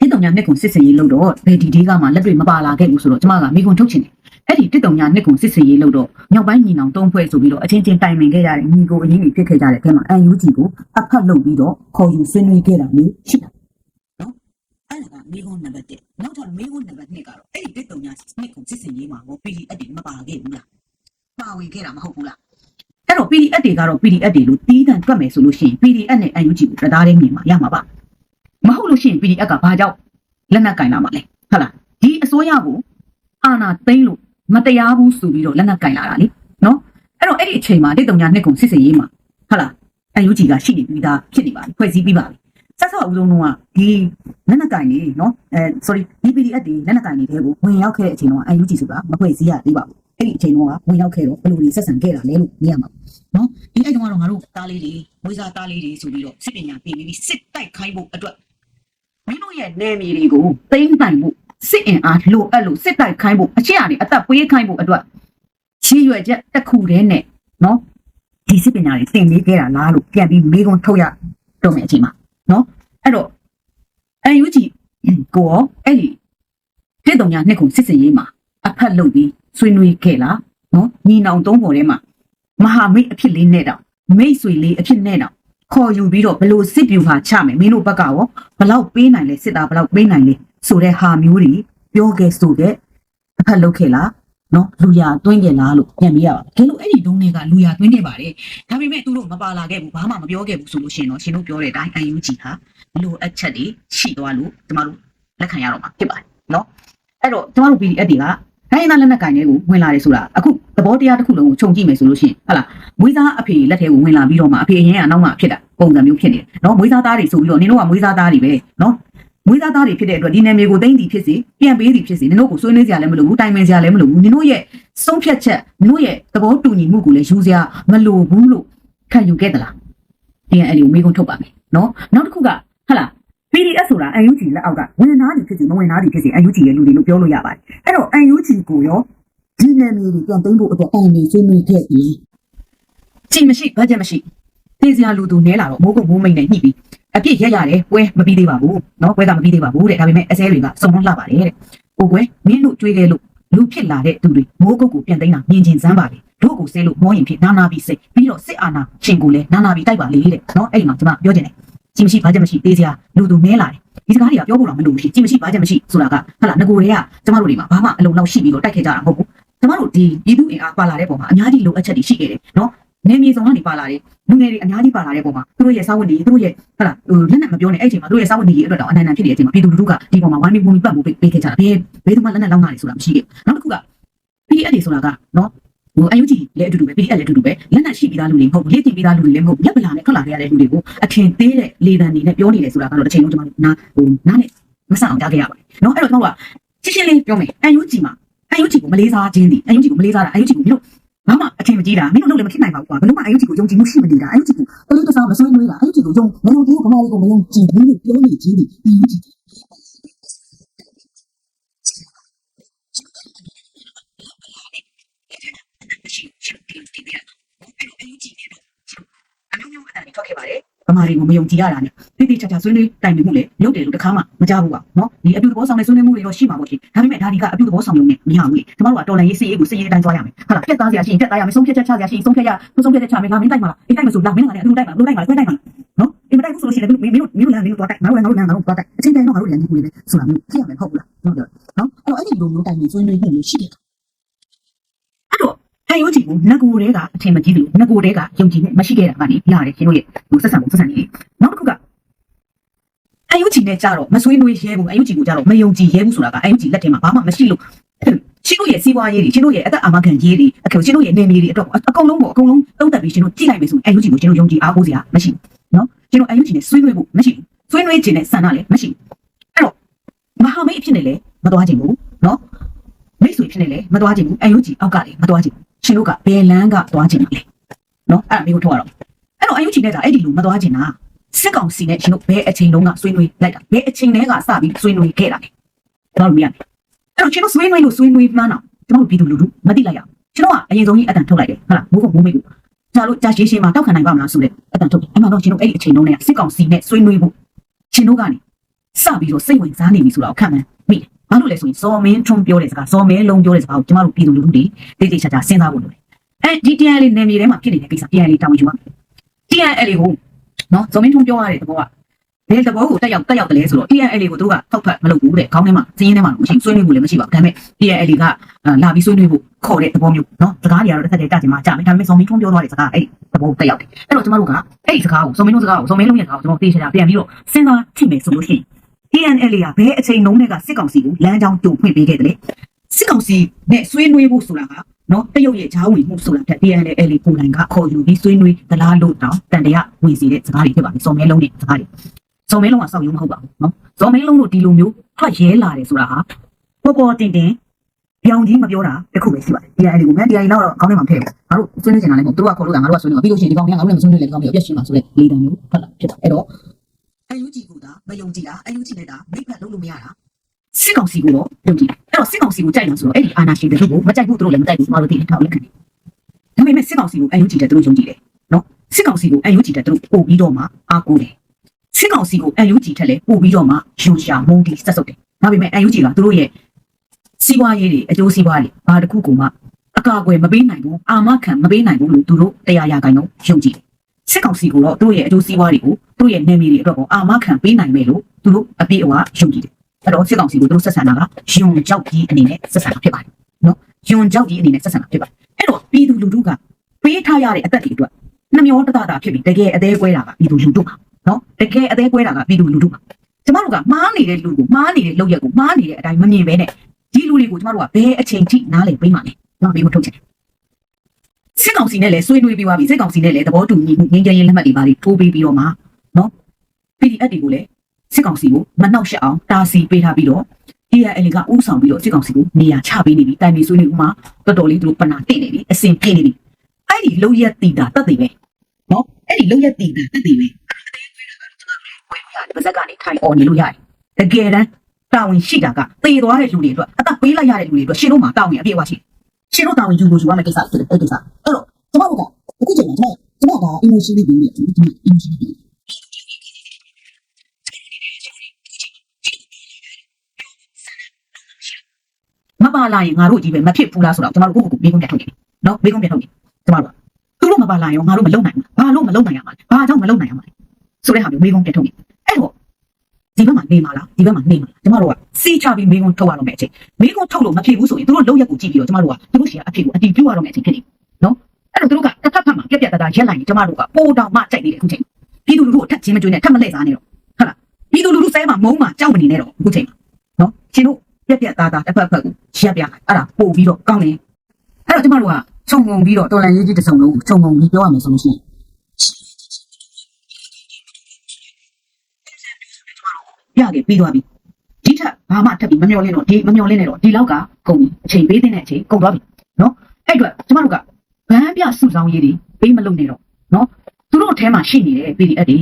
တစ်တုံညာနှစ်ကုံစစ်စင်ရေးလို့တော့ဘယ်ဒီဒေးကမှလက်တွေ့မပါလာခဲ့ဘူးဆိုတော့ကျမကမိကွန်ထုတ်ချင်တယ်အဲ့ဒီတစ်တုံညာနှစ်ကုံစစ်စင်ရေးလို့တော့မြောက်ပိုင်းညီနောင်တုံးဖွဲ့ဆိုပြီးတော့အချင်းချင်းတိုင်ပင်ခဲ့ကြတဲ့ညီကိုအရင်ကြီးဖြစ်ခဲ့ကြတဲ့အထက်မှာ UNG ကိုအဖတ်လုပ်ပြီးတော့ခေါ်ယူဆွေးနွေးခဲ့တာမျိုးရှိတာနော်အဲ့ဒါကမိကွန်နံပါတ်1 နောက်ထပ်မိကွန်နံပါတ်2ကတော့အဲ့ဒီတစ်တုံညာနှစ်ကုံစစ်စင်ရေးမှာဟော PDF တွေမပါခဲ့ဘူးလားပါဝင်ခဲ့တာမဟုတ်ဘူးလားအဲ့တော့ PDF တွေကတော့ PDF တွေလို့တီးတန့်တွက်မယ်ဆိုလို့ရှိရင် PDF နဲ့ UNG ကိုတရားလေးမြင်မှာရမှာပါမဟုတ်လို့ရှိရင် PDF ကဘာကြောင့်လက်နက်ကင်လာမှာလဲဟုတ်လားဒီအစိုးရကိုအာဏာသိမ်းလို့မတရားဘူးဆိုပြီးတော့လက်နက်ကင်လာတာလေနော်အဲ့တော့အဲ့ဒီအချိန်မှာတိတ်တုံညာနှစ်ကုံစစ်စင်ရေးမှာဟုတ်လား UNG ကရှိနေပြီးသားဖြစ်နေပါပြီဖွဲ့စည်းပြီးပါပြီ ဆက်ဆောက်ဦးဆုံးတော့ကဒီလက်နက်ကင်နေနော်အဲ sorry ဒီ PDF တွေလက်နက်ကင်နေတဲ့ကိုဝင်ရောက်ခဲ့တဲ့အချိန်တော့ UNG ဆိုတာမဖွဲ့စည်းရသေးပါဘူးအဲ့ဒီအချိန်တော့ကဝင်ရောက်ခဲ့တော့ဘယ်လိုတွေဆက်ဆံခဲ့တာလဲလို့မြင်ရမှာနော်ဒီအဲ့တုန်းကတော့ငါတို့တားလေးတွေမွေးစားတားလေးတွေဆိုပြီးတော့စစ်ပညာပြင်ပြီးစစ်တိုက်ခိုင်းဖို့အတွက်မင်းတို့ရဲ့နယ်မြေတွေကိုသိမ်းပိုင်ဖို့စစ်အင်အားလိုအပ်လို့စစ်တိုက်ခိုင်းဖို့အချက်အနေအသက်ပွေးခိုင်းဖို့အတွက်ချီရွယ်ချက်တစ်ခုတည်းနဲ့နော်ဒီစစ်ပညာတွေသင်ပေးခဲ့တာလားလို့ပြန်ပြီးမေးခွန်းထုတ်ရတော့မယ်အချိန်မှာ နော်အဲ့တော့အန်ယူဂျီကိုရောအဲ့ဒီတစ်တုံညာနှစ်ခုစစ်စင်ရေးမှာအဖက်လုပ်ပြီးဆွေးနွေးခဲ့လားနော်ညီနောင်သုံးပေါ်ထဲမှာမဟာမိတ်အဖြစ်လေးနဲ့တော့မိတ်ဆွေလေးအဖြစ်နဲ့တော့ခေါ်ယူပြီးတော့ဘလို့စစ်ပြူဟာချမယ်မင်းတို့ဘက်ကရောဘလောက်ပေးနိုင်လဲစစ်သားဘလောက်ပေးနိုင်လဲဆိုတဲ့ဟာမျိုးတွေပြောခဲ့ဆိုတဲ့အဖက်လုပ်ခဲ့လား နော်လူရတွင်းခဲ့လားလို့ပြန်ပြရပါဘယ်လိုအဲ့ဒီတုံးတွေကလူရတွင်းခဲ့ပါတယ်ဒါပေမဲ့သူတို့မပါလာခဲ့ဘူးဘာမှမပြောခဲ့ဘူးဆိုလို့ရှိရင်တော့ရှင်တို့ပြောတဲ့အတိုင်း UNG ဟာလိုအပ်ချက်တွေရှိသွားလို့ကျမတို့လက်ခံရတော့မှာဖြစ်ပါတယ်နော်အဲ့တော့ကျမတို့ PDF တွေကတိုင်းရင်းသားလက်နက်ကင်တွေကိုဝင်လာတယ်ဆိုတာအခုသဘောတရားတစ်ခုလုံးကိုခြုံကြည့်မယ်ဆိုလို့ရှိရင်ဟုတ်လားမွေးစားအဖေလက်ထဲကိုဝင်လာပြီးတော့မှအဖေအရင်ကအနောက်မှဖြစ်တာပုံစံမျိုးဖြစ်နေတယ်နော်မွေးစားသားတွေဆိုပြီးတော့နင်တို့ကမွေးစားသားတွေပဲနော် မွေးစားသားတွေဖြစ်တဲ့အတွက်ဒီနာမည်ကိုသိမ့်သည်ဖြစ်စေပြန်ပေးသည်ဖြစ်စေနင်တို့ကိုဆွေးနွေးစရာလည်းမလိုဘူးတိုင်ပင်စရာလည်းမလိုဘူးနင်တို့ရဲ့ဆုံးဖြတ်ချက်နင်တို့ရဲ့သဘောတူညီမှုကိုလည်းယူစရာမလိုဘူးလို့ခံယူခဲ့သလားဒီအဲ့ဒီကိုမေးခွန်းထုတ်ပါမယ်နော်နောက်တစ်ခုကဟလာ PDF ဆိုတာ UNG လက်အောက်ကဝင်သားတွေဖြစ်စီမဝင်သားတွေဖြစ်စီ UNG ရဲ့လူတွေလို့ပြောလို့ရပါတယ်အဲ့တော့ UNG ကိုရောဒီနာမည်ကိုပြန်သိမ်းဖို့အတွက်အန်နေဆွေးနွေးခဲ့ပြီချိန်မရှိဘတ်ဂျက်မရှိသိစရာလူသူနဲလာတော့မိုးကုတ်မိုးမိန်နဲ့ညှိပြီး အပြစ်ရက်ရတယ်ပွဲမပြီးသေးပါဘူးเนาะပွဲကမပြီးသေးပါဘူးတဲ့ဒါပေမဲ့အစဲတွေကစုံလုံးလှပါတယ်တဲ့ဟိုကွယ်မင်းတို့ကြွေးခဲ့လို့လူဖြစ်လာတဲ့သူတွေမိုးကုတ်ကိုပြန်သိမ်းတာမြင်ချင်းစမ်းပါလေတို့ကိုဆဲလို့မောရင်ဖြစ်နာနာပြီးစိတ်ပြီးတော့စစ်အာဏာရှင်ကိုလည်းနာနာပြီးတိုက်ပါလေတဲ့เนาะအဲ့ဒီမှာကျွန်မပြောချင်တယ်ကြည်မရှိဘာချက်မရှိသေးစရာလူသူနဲလာတယ်ဒီစကားတွေကပြောဖို့တော့မလိုဘူးရှိကြည်မရှိဘာချက်မရှိဆိုတာကဟာလာငကိုတွေကကျမတို့တွေမှာဘာမှအလုံးလောက်ရှိပြီးတော့တိုက်ခဲ့ကြတာမဟုတ်ဘူးကျမတို့ဒီပြည်သူအင်အားပါလာတဲ့ပုံမှာအများကြီးလိုအပ်ချက်တွေရှိခဲ့တယ်เนาะ နေမြေဆောင်ကနေပါလာတယ်လူငယ်တွေအများကြီးပါလာတဲ့ပုံမှာသူတို့ရဲ့စာဝတ်နေသူတို့ရဲ့ဟလာဟိုလက်နဲ့မပြောနဲ့အဲ့အချိန်မှာသူတို့ရဲ့စာဝတ်နေအတွက်တော့အနန္တဖြစ်နေတဲ့အချိန်မှာပြည်သူလူထုကဒီပုံမှာဝိုင်းပြီးပုံပြီးပတ်ဖို့ပေးခဲ့ကြတာဘယ်ဘယ်သူမှလက်နဲ့လောက်ငါတွေဆိုတာမရှိခဲ့နောက်တစ်ခုက PDF တွေဆိုတာကနော်ဟိုအယူကြီးလည်းအတူတူပဲ PDF လည်းအတူတူပဲလက်နက်ရှိပြီးသားလူတွေမဟုတ်ဘူးလေ့ကျင့်ပြီးသားလူတွေလည်းမဟုတ်ဘူးလက်ပလာနဲ့ထွက်လာခဲ့ရတဲ့လူတွေကိုအထင်သေးတဲ့လေတံနေနဲ့ပြောနေတယ်ဆိုတာကတော့တစ်ချိန်လုံးကျွန်တော်နားဟိုနားနဲ့မဆန်အောင်ကြားခဲ့ရပါတယ်နော်အဲ့တော့ကျွန်တော်ကရှင်းရှင်းလေးပြောမယ်အယူကြီးမှာအယူကြီးကိုမလေးစားခြင်းဒီအယူကြီးကိုမလေးစားတာအယူကြီးကိုမ င်းတို့ဘာမှအထင်မကြီးတာမင်းတို့လုပ်လည်းမဖြစ်နိုင်ပါဘူးကွာဘယ်လို့မှအယူကြီးကိုယုံကြည်မှုရှိမနေတာအယူကြီးကိုတလေးတစားမဆွေးနွေးတာအယူကြီးကိုယုံမယုံကြည်ဘူးကမားလေးကိုမယုံကြည်ဘူးလို့ပြောနေခြင်းဒီအယူကြီးရှိရှိပြီးတည်တယ်။အဲ့လိုအရင်ကြည့်နေတော့အမျိုးမျိုးအတန်တွေထွက်ခဲ့ပါတယ်။ ဗမာတွေကိုမယုံကြည်ရတာနဲ့တိတိကျကျဆွေးနွေးတိုင်ပင်မှုလေလုပ်တယ်လို့တခါမှမကြားဘူးပါနော်။ဒီအပြုသဘောဆောင်တဲ့ဆွေးနွေးမှုတွေတော့ရှိမှာပေါ့ရှင်။ဒါပေမဲ့ဒါဒီကအပြုသဘောဆောင်ရုံနဲ့မရဘူးလေ။ကျမတို့ကတော်လန်ရေးစီရေးကိုစီရေးတိုင်းသွားရမယ်။ဟုတ်လား။ပြက်သားစရာရှိရင်ပြက်သားရမယ်။ဆုံးဖြတ်ချက်ချစရာရှိရင်ဆုံးဖြတ်ရဆုံးဖြတ်ချက်ချမယ်။ငါမင်းတိုက်မှာလား။အေးတိုက်မှာဆိုလာမင်းကလည်းအတူတိုက်မှာလို့တိုက်မှာလို့တိုက်မှာနော်။အေးမတိုက်ဘူးဆိုလို့ရှိရင်မင်းတို့မင်းတို့လည်းမင်းတို့သွားတိုက်ငါတို့လည်းငါတို့လည်းငါတို့သွားတိုက်အချင်းတိုင်းတော့ငါတို့လည်းညီကိုလေးပဲဆိုတာမျိုးဖြစ်ရမယ်ဟုတ်ဘူးလား။ဟုတ်တယ်နော်။အဲ့တော့အဲ့ဒီလိုမျိုးတိုင်ပင်ဆွေးနွေးမှုမျိုးရှိတယ် အဲ့တော့ဟဲ့ယုံကြည်ဘူးငကိုတဲကအထင်မကြီးဘူးငကိုတဲကယုံကြည်မှုမရှိခဲ့တာကနေရတယ်ရှင်တို့ရဲ့ဟိုဆက်ဆံမှုဆက်ဆံနေနောက်တစ်ခုကအယုံကြည်နဲ့ကြတော့မဆွေးနွေးရဲဘူးအယုံကြည်ကိုကြတော့မယုံကြည်ရဲဘူးဆိုတာကအယုံကြည်လက်ထဲမှာဘာမှမရှိလို့ရှင်တို့ရဲ့စီးပွားရေးတွေရှင်တို့ရဲ့အသက်အာမခံရေးတွေအခုရှင်တို့ရဲ့နေမြေတွေအတွက်အကုန်လုံးပေါ့အကုန်လုံးတုံးတက်ပြီးရှင်တို့ကြည့်လိုက်မယ်ဆိုရင်အယုံကြည်ကိုရှင်တို့ယုံကြည်အားကိုးစရာမရှိဘူးနော်ရှင်တို့အယုံကြည်နဲ့ဆွေးနွေးဖို့မရှိဘူးဆွေးနွေးခြင်းနဲ့ဆန္ဒလည်းမရှိဘူးအဲ့တော့မဟာမိတ်အဖြစ်နဲ့လည်းမသွားခြင်းဘူးနော်မိတ်ဆွေဖြစ်နေလည်းမသွားခြင်းဘူးအယုံကြည်အောက်ကလည်းမသွားခြင်း ရှင်တို့ကဘယ်လန်းကသွားခြင်းလဲနော်အဲ့ဒါမျိုးထုတ်ရတော့အဲ့တော့အယူချီနဲ့ကအဲ့ဒီလိုမသွားခြင်းလားစစ်ကောင်စီနဲ့ရှင်တို့ဘယ်အချိန်တုန်းကဆွေးနွေးလိုက်တာဘယ်အချိန်တည်းကစပြီးဆွေးနွေးခဲ့တာလဲကျွန်တော်တို့မြင်ရတယ်အဲ့တော့ရှင်တို့ဆွေးနွေးလို့ဆွေးနွေးမှန်းတော့ကျွန်တော်တို့ပြည်သူလူထုမသိလိုက်ရအောင်ကျွန်တော်ကအရင်ဆုံးကြီးအတန်ထုတ်လိုက်တယ်ဟုတ်လားမိုးကုတ်မိုးမိတ်ကိုကြာလို့ကြာရှည်ရှည်မှာတောက်ခံနိုင်ပါမလားဆိုတဲ့အတန်ထုတ်တယ်အဲ့မှာတော့ရှင်တို့အဲ့ဒီအချိန်တုန်းကစစ်ကောင်စီနဲ့ဆွေးနွေးဖို့ရှင်တို့ကနေစပြီးတော့စိတ်ဝင်စားနေပြီဆိုတော့ခံမှန်းမိတယ် ဘာလို့လဲဆိုရင်ဇော်မင်းထွန်းပြောတဲ့စကားဇော်မဲလုံးပြောတဲ့စကားကိုကျွန်တော်တို့ပြည်သူလူထုတွေတိတိကျကျစဉ်းစားဖို့လိုတယ်အဲဒီ TNL နေမြေထဲမှာဖြစ်နေတဲ့ကိစ္စ TNL တောင်းယူပါ TNL ကိုနော်ဇုံမင်းထုံပြောရတဲ့သဘောကဘယ်သဘောကိုတက်ရောက်တက်ရောက်တယ်လဲဆိုတော့ TNL ကိုသူတို့ကထောက်ဖက်မလုပ်ဘူးတဲ့ခေါင်းထဲမှာစင်းရင်းထဲမှာမရှိဆွေးနွေးမှုလည်းမရှိပါဘူးဒါပေမဲ့ TNL ကလာပြီးဆွေးနွေးဖို့ခေါ်တဲ့သဘောမျိုးနော်စကားတွေကတော့တစ်သက်တည်းကြာချင်မှကြာမယ်ဒါပေမဲ့ဇုံမင်းထုံပြောသွားတဲ့စကားအဲ့သဘောတက်ရောက်တယ်အဲ့တော့ကျမတို့ကအဲ့ဒီစကားကိုဇုံမင်းထုံစကားကိုဇုံမင်းလုံးရဲ့စကားကိုကျွန်တော်သိချင်တာပြန်ပြီးတော့စဉ်းစားကြည့်မယ်ဆိုလို့ရှိရင် TNL ကဘယ်အချိန်လုံးနဲ့ကစစ်ကောင်စီကိုလမ်းကြောင်းတုံဖွင့်ပေးခဲ့တယ်လေစစ်ကောင်စီနဲ့ဆွေးနွေးဖို့ဆိုတာကနော်တရုတ်ရဲ့ဂျားဝင်မှုဆိုတာတက် DNL အဲ့လေးပုံနိုင်ကခေါ်ယူပြီးဆွေးနွေးသလားလို့တောင်းတန်တရားဝင်စီတဲ့စကားတွေဖြစ်ပါတယ်စော်မဲလုံးနဲ့စကားတွေစော်မဲလုံးကစောက်ရုံမဟုတ်ပါဘူးနော်စော်မဲလုံးတို့ဒီလိုမျိုးထွက်ရဲလာတယ်ဆိုတာဟာပေါ်ပေါ်တင်တင်ပြောင်ကြီးမပြောတာတခုပဲရှိပါတယ် DNL ကိုမြန် DNL တော့ခေါင်းထဲမှာထည့်တယ်ငါတို့ဆွေးနွေးနေတာလည်းမဟုတ်သူတို့ကခေါ်လို့တာငါတို့ကဆွေးနွေးပြီးလို့ရှိရင်ဒီကောင်ကငါတို့လည်းမဆွေးနွေးလည်းဒီကောင်မျိုးပြက်ရှင်းမှာဆိုတဲ့လေတံမျိုးထွက်လာဖြစ်တာအဲ့တော့ အယူကြီးကဒါမယုံကြည်တာအယူကြီးနဲ့ဒါမိဖက်လုံးလို့မရတာစစ်ကောင်စီကိုတော့ယုံကြည်အဲ့တော့စစ်ကောင်စီကိုကြိုက်လို့ဆိုတော့အဲ့ဒီအာဏာရှင်တွေကိုမကြိုက်ဘူးသူတို့လည်းမကြိုက်ဘူးကျမတို့သိတယ်ထောက်လက်ခံတယ်ဒါပေမဲ့စစ်ကောင်စီကိုအယုံကြည်တဲ့သူတို့ယုံကြည်တယ်နော်စစ်ကောင်စီကိုအယုံကြည်တဲ့သူတို့ပို့ပြီးတော့မှအားကိုးတယ်စစ်ကောင်စီကိုအယုံကြည်ထက်လဲပို့ပြီးတော့မှယူရှာမုန်းတီဆက်ဆုပ်တယ်ဒါပေမဲ့အယုံကြည်ကသူတို့ရဲ့စီးပွားရေးတွေအကျိုးစီးပွားတွေဘာတစ်ခုကိုမှအကာအကွယ်မပေးနိုင်ဘူးအာမခံမပေးနိုင်ဘူးလို့သူတို့တရားရဂိုင်းတော့ယုံကြည်တယ် စစ်ကောင်စီကိုတော့သူတို့ရဲ့အကျိုးစီးပွားတွေကိုသူတို့ရဲ့နယ်မြေတွေအတွက်ကိုအာမခံပေးနိုင်မယ်လို့သူတို့အပြည့်အဝယုံကြည်တယ်အဲ့တော့စစ်ကောင်စီကိုသူတို့ဆက်ဆံတာကယွန်ကြောက်ကြီးအနေနဲ့ဆက်ဆံတာဖြစ်ပါတယ်နော်ယွန်ကြောက်ကြီးအနေနဲ့ဆက်ဆံတာဖြစ်ပါတယ်အဲ့တော့ပြည်သူလူထုကပေးထားရတဲ့အသက်တွေအတွက်နှမျောတတတာဖြစ်ပြီးတကယ်အသေးကွဲတာကပြည်သူလူထုပါနော်တကယ်အသေးကွဲတာကပြည်သူလူထုပါကျမတို့ကမှားနေတဲ့လူကိုမှားနေတဲ့လုပ်ရက်ကိုမှားနေတဲ့အတိုင်းမမြင်ဘဲနဲ့ဒီလူတွေကိုကျမတို့ကဘယ်အချိန်ထိနားလည်ပေးမှလဲကျွန်တော်ပြီးကိုထုတ်ချင်တယ် စစ်ကောင်စီနဲ့လည်းဆွေးနွေးပြီးသွားပြီစစ်ကောင်စီနဲ့လည်းသဘောတူညီမှုငင်းကြရေးလက်မှတ်တွေပါထိုးပေးပြီးတော့မှနော် PDF တွေကိုလည်းစစ်ကောင်စီကိုမနှောက်ယှက်အောင်တာစီပေးထားပြီးတော့ ARL ကဥဆောင်ပြီးတော့စစ်ကောင်စီကိုနေရာချပေးနေပြီတိုင်ပြီးဆွေးနွေးဥမှာတော်တော်လေးသူတို့ပနာတင့်နေပြီအစင်ပြေနေပြီအဲ့ဒီလုံရက်တီတာတက်တယ်ပဲနော်အဲ့ဒီလုံရက်တီတာတက်တယ်ပဲပါဇက်ကနေထိုင်អော်နေလို့ရတယ်တကယ်တမ်းတာဝန်ရှိတာကသေသွားတဲ့လူတွေအတွက်အသက်ပေးလိုက်ရတဲ့လူတွေအတွက်ရှင်တို့မှာတာဝန်အပြည့်အဝရှိ ရှင်တို့တာဝန်ယူလို့ယူရမယ့်ကိစ္စဖြစ်တယ်အဲ့ဒီကိစ္စအဲ့တော့ကျမတို့ကအခုချိန်မှာကျမကျမက emotion လေးပြီးနေတယ်ဒီ emotion လေးမပါလာရင်ငါတို့ကြီးပဲမဖြစ်ဘူးလားဆိုတော့ကျမတို့ကိုယ့်ကိုယ်ကိုမေးခွန်းပြထုတ်နေတယ်နော်မေးခွန်းပြထုတ်နေကျမတို့ကသူတို့မပါလာရင်ငါတို့မလုံနိုင်ဘူးဘာလို့မလုံနိုင်ရမှာလဲဘာကြောင့်မလုံနိုင်ရမှာလဲဆိုတဲ့ဟာမျိုးမေးခွန်းပြထုတ်နေအဲ့တော့ ဒီဘက်မှာနေမှာလားဒီဘက်မှာနေမှာလားကျမတို့ကစီချပြီးမေးခွန်းထုတ်ရတော့မယ့်အချိန်မေးခွန်းထုတ်လို့မဖြစ်ဘူးဆိုရင်သူတို့လုံရက်ကိုကြည့်ပြီးတော့ကျမတို့ကသူတို့ရှိရာအဖြစ်ကိုအတီးပြုတ်ရတော့မယ့်အချိန်ဖြစ်နေနော်အဲ့တော့သူတို့ကတတစ်ဖက်ဖက်မှာပြက်ပြက်တသားရက်လိုက်ရင်ကျမတို့ကပိုတောင်မှကြိုက်နေတယ်အခုချိန်ပြည်သူလူထုကိုထက်ချင်းမကျွေးနဲ့ထက်မလှည့်စားနေတော့ဟုတ်လားပြည်သူလူထုဆဲမှာမုံမှာကြောက်မနေနဲ့တော့အခုချိန်နော်ရှင်တို့ပြက်ပြက်သားသားတစ်ဖက်ဖက်ကိုရက်ပြအဲ့ဒါပို့ပြီးတော့ကောင်းတယ်အဲ့တော့ကျမတို့ကခြုံငုံပြီးတော့တော်လန်ရေးကြီးတစ်စုံလုံးကိုခြုံငုံပြီးပြောရမယ်ဆိုလို့ရှိရင် ပြခဲ့ပြီးသွားပြီဒီထက်ဘာမှထပ်ပြီးမမျောလင်းတော့ဒီမမျောလင်းနဲ့တော့ဒီလောက်ကကုန်ပြီအချိန်ပေးတဲ့အချိန်ကုန်သွားပြီနော်အဲ့အတွက်ကျမတို့ကဗန်းပြစုဆောင်ရေးတွေပေးမလုပ်နဲ့တော့နော်သူတို့အထဲမှာရှိနေတဲ့ PDF တွေ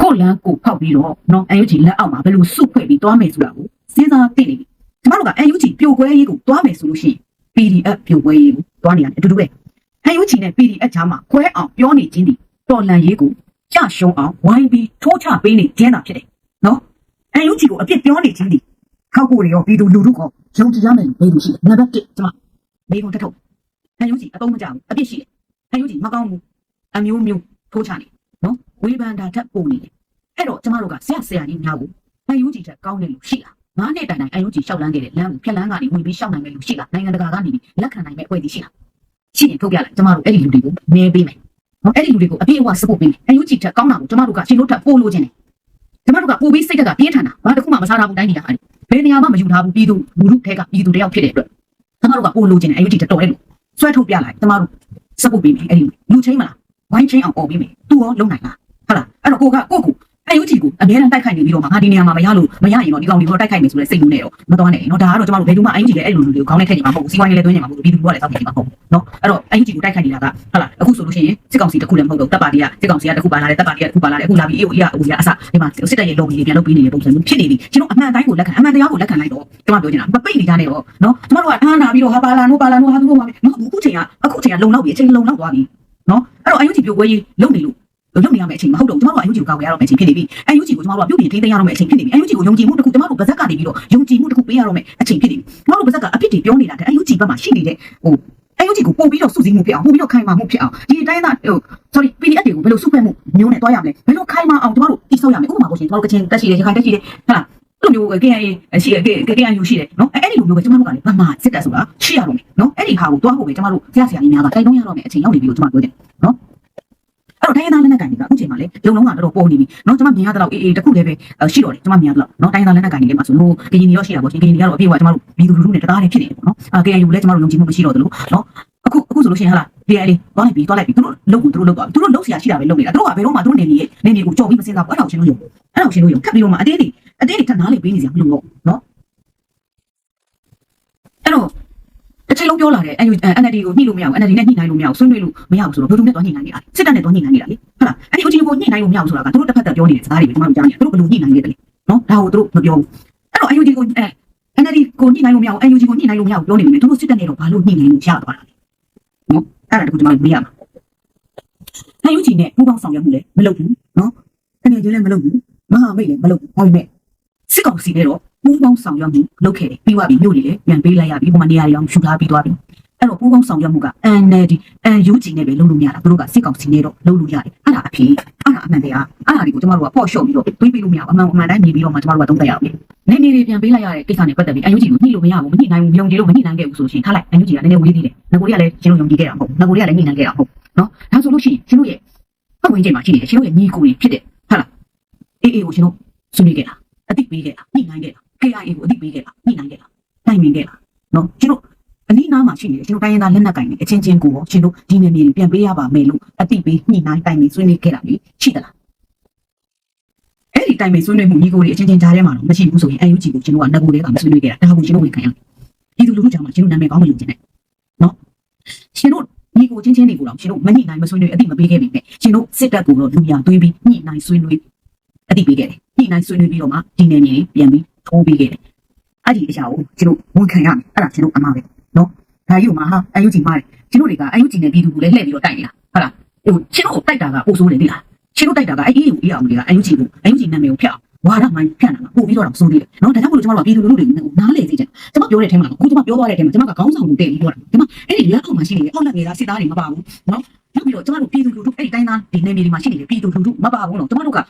ကိုလန်းကိုဖောက်ပြီးတော့နော် UNG လက်အောက်မှာဘယ်လိုစုဖွဲ့ပြီးသွားမယ်ဆိုတာကိုစဉ်းစားသိနေပြီကျမတို့က UNG ပြိုကွဲရေးကိုသွားမယ်ဆိုလို့ရှိရင် PDF ပြိုကွဲရေးကိုသွားနေရတယ်အတူတူပဲ UNG နဲ့ PDF ချားမှာခွဲအောင်ပြောနေခြင်းဒီတော်လန်ရေးကိုကြရှုံးအောင်ဝိုင်းပြီးထိုးချပေးနေခြင်းတာဖြစ်တယ်နော် UNG ကိုအပြစ်ပြောနေခြင်းဒီခောက်ကိုတွေရောပြည်သူလူထုကောယုံကြည်ရမယ်လို့ပြောလို့ရှိတယ်နံပါတ်1ကျမလေးကုန်တစ်ထုပ် UNG အတော့မကြဘူးအပြစ်ရှိတယ် UNG မကောင်းဘူးအမျိုးမျိုးထိုးချနေနော်ဝေဖန်တာထက်ပုံနေတယ်အဲ့တော့ကျမတို့ကဆရာဆရာကြီးများကို UNG ထက်ကောင်းတယ်လို့ရှိလားငါးနှစ်တိုင်တိုင် UNG ရှောက်လန်းခဲ့တယ်လမ်းကိုဖြတ်လန်းကနေဝင်ပြီးရှောက်နိုင်မယ်လို့ရှိလားနိုင်ငံတကာကနေပြီးလက်ခံနိုင်မဲ့အဖွဲ့အစည်းရှိလားရှိရင်ထုတ်ပြလိုက်ကျမတို့အဲ့ဒီလူတွေကိုမဲပေးမယ်နော်အဲ့ဒီလူတွေကိုအပြည့်အဝစပို့ပေးမယ် UNG ထက်ကောင်းတာကိုကျမတို့ကရှင်တို့ထက်ပို့လို့ခြင်းတယ် ကျမတို့ကပို့ပြီးစိတ်ဓာတ်ကပြင်းထန်တာဘာတစ်ခုမှမစားထားဘူးတိုင်းပြည်ကဟာဘယ်နေရာမှမယူထားဘူးပြည်သူလူထုထဲကပြည်သူတယောက်ဖြစ်တဲ့အတွက်ကျမတို့ကပို့လို့ခြင်းတယ် UNG ထက်တော်တယ်လို့ဆွဲထုတ်ပြလိုက်ကျမတို့စပို့ပေးမယ်အဲ့ဒီလူချင်းမလားဝိုင်းချင်းအောင်អော်ပေးမယ်သူရောလုံနိုင်လားဟုတ်လားအဲ့တော့ကိုကကိုကို အယူတီကိုအများနဲ့တိုက်ခိုက်နေပြီးတော့မှငါဒီနေရာမှာမရလို့မရရင်တော့ဒီကောင်ဒီတော့တိုက်ခိုက်မယ်ဆိုတဲ့စိတ်မျိုးနဲ့တော့မတော်နဲ့နော်ဒါကတော့ကျမတို့ဘယ်သူမှအယူတီလည်းအဲ့လိုလူတွေကိုခေါင်းနဲ့ထည့်နေမှာမဟုတ်ဘူးစီးပွားရေးလည်းသွင်းနေမှာမဟုတ်ဘူးပြည်သူကလည်းတောက်နေမှာမဟုတ်ဘူးနော်အဲ့တော့အယူတီကိုတိုက်ခိုက်နေတာကဟုတ်လားအခုဆိုလို့ရှိရင်စစ်ကောင်စီတစ်ခုလည်းမဟုတ်တော့တပ်ပါတီကစစ်ကောင်စီကတစ်ခုပါလာတယ်တပ်ပါတီကတစ်ခုပါလာတယ်အခုလာပြီးအေးအေးအခုကအစဒီမှာစစ်တပ်ရဲ့ lobby တွေပြန်လုပ်ပြီးနေတဲ့ပုံစံမျိုးဖြစ်နေပြီကျွန်တော်အမှန်တိုင်းကိုလက်ခံအမှန်တရားကိုလက်ခံလိုက်တော့ကျမပြောချင်တာမပိတ်နေကြနဲ့တော့နော်ကျမတို့ကအားနာပြီးတော့ဟာပါလာနိုးပါလာနိုးဟာသူတို့ပါမယ်နော်အခုချိန်ကအခုချိန်ကလုံလောက်ပြီအချိန်လုံလောက်သွားပြီနော်အဲ့တော့အယူတီပြိုပွဲကြီးလုံနေလို့ လုံနေရမယ့်အချိန်မဟုတ်တော့ကျမတို့အယူတီကိုကောက်ရတော့မယ့်အချိန်ဖြစ်နေပြီအယူတီကိုကျမတို့ကပြုတ်ပြင်ထိန်းသိမ်းရတော့မယ့်အချိန်ဖြစ်နေပြီအယူတီကိုယုံကြည်မှုတစ်ခုကျမတို့ဗဇက်ကနေပြီးတော့ယုံကြည်မှုတစ်ခုပေးရတော့မယ့်အချိန်ဖြစ်နေပြီကျမတို့ဗဇက်ကအဖြစ်တွေပြောနေတာတဲ့အယူတီဘက်မှာရှိနေတဲ့ဟိုအယူတီကိုပို့ပြီးတော့စုစည်းမှုဖြစ်အောင်ပို့ပြီးတော့ခိုင်မာမှုဖြစ်အောင်ဒီတိုင်းသားဟို sorry PDF တွေကိုဘယ်လိုစုဖွဲ့မှုမျိုးနဲ့တွားရမလဲဘယ်လိုခိုင်မာအောင်ကျမတို့တိစောက်ရမလဲဥပမာပေါ့ရှင်ကျမတို့ကချင်တက်ရှိတယ်ရခိုင်တက်ရှိတယ်ဟုတ်လားအဲ့လိုမျိုး KIA ရှိတယ် KIA ရှိတယ်နော်အဲ့ဒီလိုမျိုးပဲကျမတို့ကလည်းဗမာစစ်တပ်ဆိုတာရှိရတော့မယ်နော်အဲ့ဒီဟာကိုတွားဖို့ပဲကျမတို့ဆရာဆရာကြီးများကတိုက်တွန်းရတော့မယ်အချိန်ရောက်နေပြီလို့ကျမပြောတယ်နော် အဲ့တော့တိုင်းသားလက်နက်ကန်တွေကအခုချိန်မှာလေလုံလုံးကတော်တော်ပေါ်နေပြီနော်ကျမမြင်ရတဲ့လောက်အေးအေးတခုလည်းပဲရှိတော့တယ်ကျမမြင်ရတဲ့လောက်နော်တိုင်းသားလက်နက်ကန်တွေလည်းမှာဆိုလို့ကရင်တွေရောရှိတာပေါ့ရှင်ကရင်တွေကတော့အပြည့်အဝကျမတို့ပြည်သူလူထုနဲ့တရားတွေဖြစ်နေတယ်ပေါ့နော်အာ KIA လည်းကျမတို့ယုံကြည်မှုမရှိတော့တယ်လို့နော်အခုအခုဆိုလို့ရှိရင်ဟာလား KIA လေးသွားလိုက်ပြီသွားလိုက်ပြီသူတို့လုံကိုသူတို့လုံသွားပြီသူတို့လုံဆရာရှိတာပဲလုံနေတာသူတို့ကဘယ်တော့မှသူတို့နေနေရဲ့နေနေကိုကြော်ပြီးမစင်စားဘူးအဲ့ဒါကိုရှင်းလို့ယုံအဲ့ဒါကိုရှင်းလို့ယုံခက်ပြီးတော့မှအသေးတွေအသေးတွေထပ်နားလေပေးနေစရာမလိုတော့နော်အဲ့တော့ တစ်ချိန်လုံးပြောလာတယ် NLD ကိုညှိလို့မရဘူး NLD နဲ့ညှိနိုင်လို့မရဘူးဆွေးနွေးလို့မရဘူးဆိုတော့ဘယ်သူနဲ့တော့ညှိနိုင်နေတာစစ်တပ်နဲ့တော့ညှိနိုင်နေတာလေဟုတ်လားအဲ့ဒီအချင်းကိုညှိနိုင်လို့မရဘူးဆိုတာကသူတို့တစ်ဖက်သက်ပြောနေတဲ့စကားတွေပဲကျွန်တော်တို့ကြားနေတယ်သူတို့ဘယ်လိုညှိနိုင်လဲတဲ့နော်ဒါကိုသူတို့မပြောဘူးအဲ့တော့ UNG ကိုအဲ NLD ကိုညှိနိုင်လို့မရဘူး UNG ကိုညှိနိုင်လို့မရဘူးပြောနေတယ်သူတို့စစ်တပ်နဲ့တော့ဘာလို့ညှိနိုင်လို့ရသွားတာလဲနော်အဲ့ဒါတခုကျွန်တော်မေးရမှာ UNG နဲ့ပူးပေါင်းဆောင်ရွက်မှုလည်းမလုပ်ဘူးနော်တကယ်ချင်းလည်းမလုပ်ဘူးမဟာမိတ်လည်းမလုပ်ဘူးဘာလို့လဲစစ်ကောင်စီနဲ့တော့ ပူးပေါင်းဆောင်ရွက်မှုလုပ်ခဲ့တယ်ပြီးသွားပြီမြို့တွေလည်းပြန်ပေးလိုက်ရပြီပုံမှန်နေရာတွေအောင်ရှူထားပြီးသွားပြီအဲ့တော့ပူးပေါင်းဆောင်ရွက်မှုက NLD UNG နဲ့ပဲလုပ်လို့မရတာသူတို့ကစစ်ကောင်စီနဲ့တော့လုပ်လို့ရတယ်အဲ့ဒါအဖြစ်အဲ့ဒါအမှန်တရားအဲ့ဒါတွေကိုကျမတို့ကပေါ့လျှော့ပြီးတော့တွေးပြီးလို့မရဘူးအမှန်အမှန်တိုင်းမြင်ပြီးတော့မှကျမတို့ကသုံးသပ်ရအောင်နေနေတွေပြန်ပေးလိုက်ရတဲ့ကိစ္စနဲ့ပတ်သက်ပြီး UNG ကိုညှိလို့မရဘူးမညှိနိုင်ဘူးယုံကြည်လို့မညှိနိုင်ခဲ့ဘူးဆိုလို့ရှိရင်ထားလိုက် UNG ကလည်းနည်းနည်းဝေးသေးတယ်ငကိုရီကလည်းရှင်တို့ယုံကြည်ခဲ့တာမဟုတ်ငကိုရီကလည်းညှိနိုင်ခဲ့တာမဟုတ်နော်ဒါဆိုလို့ရှိရင်ရှင်တို့ရဲ့ပတ်ဝန်းကျင်မှာရှိနေတယ်ရှင်တို့ရဲ့ညီကိုတွေဖြစ်တဲ့ဟုတ်လားအေးအေးကိုရှင်တို့ဆွေးနွေးခဲ့တာအတိတ်ပေးခဲ့တာညှိနိုင်ခဲ့တာ KIA ကိုအတိတ်ပေးခဲ့တာညှိနိုင်ခဲ့တာတိုင်ပင်ခဲ့တာနော်ရှင်တို့အနည်းနားမှာရှိနေတယ်ရှင်တို့တိုင်းရင်းသားလက်နက်ကင်တွေအချင်းချင်းကိုရောရှင်တို့ဒီနယ်မြေတွေပြန်ပေးရပါမယ်လို့အတိတ်ပေးညှိနိုင်တိုင်ပင်ဆွေးနွေးခဲ့တာလေရှိသလားအဲ့ဒီတိုင်ပင်ဆွေးနွေးမှုညီကိုတွေအချင်းချင်းကြားထဲမှာတော့မရှိဘူးဆိုရင် UNG ကိုရှင်တို့ကငကိုတွေကမဆွေးနွေးခဲ့တာဒါကိုရှင်တို့ဝင်ခံရတယ်ဒီလိုလူလူကြောင့်မှရှင်တို့နာမည်ကောင်းမလို့ကျင်တယ်နော်ရှင်တို့ညီကိုချင်းချင်းတွေကိုတော့ရှင်တို့မညှိနိုင်မဆွေးနွေးအတိတ်မပေးခဲ့ပြီပဲရှင်တို့စစ်တပ်ကိုတော့လူညာသွေးပြီးညှိနိုင်ဆွေးနွေးအတိတ်ပေးခဲ့တယ်ညှိနိုင်ဆွေးနွေးပြီးတော့မှဒီနယ်မြေတွေပြန်ပြီး ထိုးပေးခဲ့တယ်အဲ့ဒီအရာကိုကျွန်တော်ဝန်ခံရမယ်အဲ့ဒါကျွန်တော်အမှားပဲနော်ဒါကြီးကမှဟာအယူဂျီမားတယ်ကျွန်တော်တွေကအယူဂျီနဲ့ပြည်သူကိုလည်းလှည့်ပြီးတော့တိုက်နေတာဟုတ်လားဟိုကျွန်တော်ကိုတိုက်တာကပို့ဆိုးတယ်သိလားကျွန်တော်တိုက်တာကအဲ့အေးကိုအေးအောင်တွေကအယူဂျီကိုအယူဂျီနာမည်ကိုဖျက်အောင်ဝါရမိုင်းဖြန့်တာကပို့ပြီးတော့ဆိုးသေးတယ်နော်ဒါကြောင့်မို့လို့ကျွန်တော်တို့ကပြည်သူလူထုတွေကိုနားလေစေချင်ကျွန်မပြောတဲ့အထက်မှာကိုကျွန်မပြောသွားတဲ့အထက်မှာကျွန်မကခေါင်းဆောင်ကိုတည်ပြီးပြောတာကျွန်မအဲ့ဒီလက်အောက်မှာရှိနေတဲ့အောက်လက်ငယ်သားစစ်သားတွေမပါဘူးနော်နောက်ပြီးတော့ကျွန်တော်တို့ပြည်သူလူထုအဲ့ဒီတိုင်းသားဒီနေမြေတွေမှာရှိနေတဲ့ပြည်သူလူထုမပါဘူးနော်ကျွန်တော်တို့က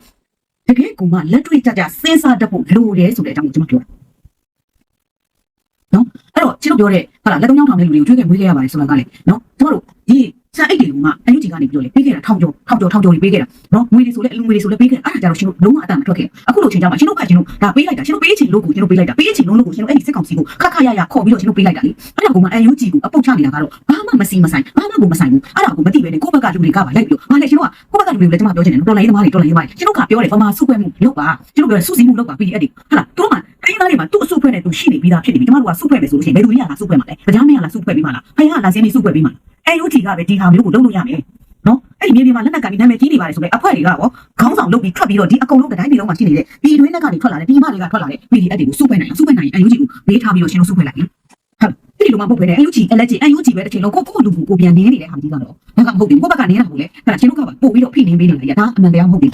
တကယ်ကိုမှလက်တွေ့ကြကြစဉ်းစားတတ်ဖို့လိုတယ်ဆိုတဲ့အကြောင်းကိုကျွန်မပြောတာနော်အဲ့တော့ကျွန်တော်ပြောတဲ့ဟာလက်သုံးချောင်းထောင်တဲ့လူတွေကိုကျွေးခဲ့မွေးခဲ့ရပါတယ်ဆိုတာကလေနော်ကျွန်တော်တို့ဒီ စံအိတ်တွေကိုမှအယူဂျီကကနေပြီးတော့လေပေးခဲ့တာထောင်ကျော်ထောင်ကျော်ထောင်ကျော်ကြီးပေးခဲ့တာနော်ငွေတွေဆိုလဲအလူငွေတွေဆိုလဲပေးခဲ့တာအဲ့ဒါကြတော့ရှင်တို့လုံးဝအတန်မထွက်ခဲ့အခုလိုချိန်ကြမှာရှင်တို့ကရှင်တို့ဒါပေးလိုက်တာရှင်တို့ပေးချင်လို့ကိုရှင်တို့ပေးလိုက်တာပေးချင်လို့လို့ကိုရှင်တို့အဲ့ဒီစစ်ကောင်စီကိုခါခါရရခေါ်ပြီးတော့ရှင်တို့ပေးလိုက်တာလေအဲ့ဒါကမှအန်ယူဂျီကိုအပုတ်ချနေတာကတော့ဘာမှမစီမဆိုင်ဘာမှကိုမဆိုင်ဘူးအဲ့ဒါကိုမသိပဲနဲ့ကိုယ့်ဘက်ကလူတွေကပါလိုက်ပြီးတော့ငါလည်းရှင်တို့ကကိုယ့်ဘက်ကလူတွေလည်းကျွန်မပြောချင်တယ်နော်တော်လိုင်းသမားတွေတော်လိုင်းသမားတွေရှင်တို့ကပြောတယ်ဗမာစုပွဲမှုလုပ်ပါရှင်တို့ပြောတယ်စုစည်းမှုလုပ်ပါပြီးအဲ့ဒီဟုတ်လားတို့မှတိုင်းသားတွေမှာသူ့အစုဖွဲ့နဲ့သူရှိနေပြီးသားဖြစ်နေပြီကျွန်တော်တို့ကစုဖွဲ့မယ်ဆိုလို့ရှိရင်ဘယ်သူတွေကလာစုဖွဲ့မှာလဲဗကြားမင်းကလာစုဖွဲ့ပြီးမှလားဖခင်ကလာစင်းပြီးစုဖွဲ့ပြီးမှလား အန်ယူဂျီကပဲဒီဟာမျိုးကိုလုပ်လို့ရမယ်နော်အဲ့ဒီမြေပြင်မှာလက်နက်ကပြီးနာမည်ကြီးနေပါတယ်ဆိုတော့အဖွဲ့တွေကရောခေါင်းဆောင်လုပ်ပြီးထွက်ပြီးတော့ဒီအကုန်လုံးတိုင်းပြည်လုံးမှာရှိနေတဲ့ပြည်တွင်းလက်ကနေထွက်လာတဲ့ပြည်မတွေကထွက်လာတဲ့ PDF တွေကိုစုဖွဲ့နိုင်အောင်စုဖွဲ့နိုင်ရင် UNG ကိုဘေးထားပြီးတော့ရှင်းလို့စုဖွဲ့လိုက်ရင်ဟုတ်ဒီလိုမှမဟုတ်ဘဲနဲ့ UNG အလက်ကြီး UNG ပဲတစ်ချိန်လုံးကိုကိုလူကိုကိုပြန်နေနေတဲ့ဟာကြီးကတော့ဘာကမဟုတ်ဘူးကိုဘက်ကနေရတာကိုလေအဲ့ဒါချင်းတို့ကပါပို့ပြီးတော့ဖိနေပေးနေတာဒါအမှန်တရားမဟုတ်ဘူး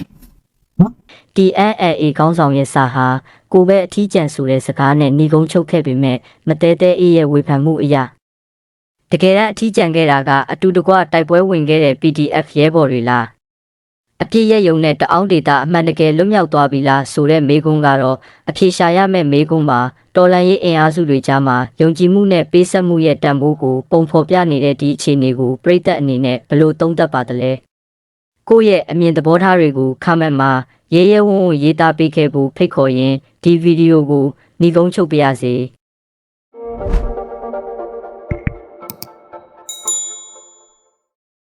TNLA ခေါင်းဆောင်ရဲ့စာဟာကိုပဲအထီးကျန်ဆိုတဲ့စကားနဲ့ညီကုန်းချုပ်ခဲ့ပေမဲ့မတဲတဲအေးရဲ့ဝေဖန်မှုအရာ တကယ်တမ်းအထီးကျန်ခဲ့တာကအတူတကွတိုက်ပွဲဝင်ခဲ့တဲ့ PDF ရဲဘော်တွေလားအပြစ်ရဲ့ယုံနဲ့တအောင်းဒေတာအမှန်တကယ်လွတ်မြောက်သွားပြီလားဆိုတဲ့မေးခွန်းကတော့အဖြေရှာရမယ့်မေးခွန်းပါတော်လန်ရေးအင်အားစုတွေကြားမှာယုံကြည်မှုနဲ့ပေးဆက်မှုရဲ့တန်ဖိုးကိုပုံဖော်ပြနေတဲ့ဒီအခြေအနေကိုပြည်သက်အနေနဲ့ဘယ်လိုသုံးသပ်ပါသလဲကိုယ့်ရဲ့အမြင်သဘောထားတွေကိုခမန့်မှာရဲရဲဝံ့ဝံ့ရေးသားပေးခဲ့ဖို့ဖိတ်ခေါ်ရင်ဒီဗီဒီယိုကိုညီကုန်းချုပ်ပြရစေ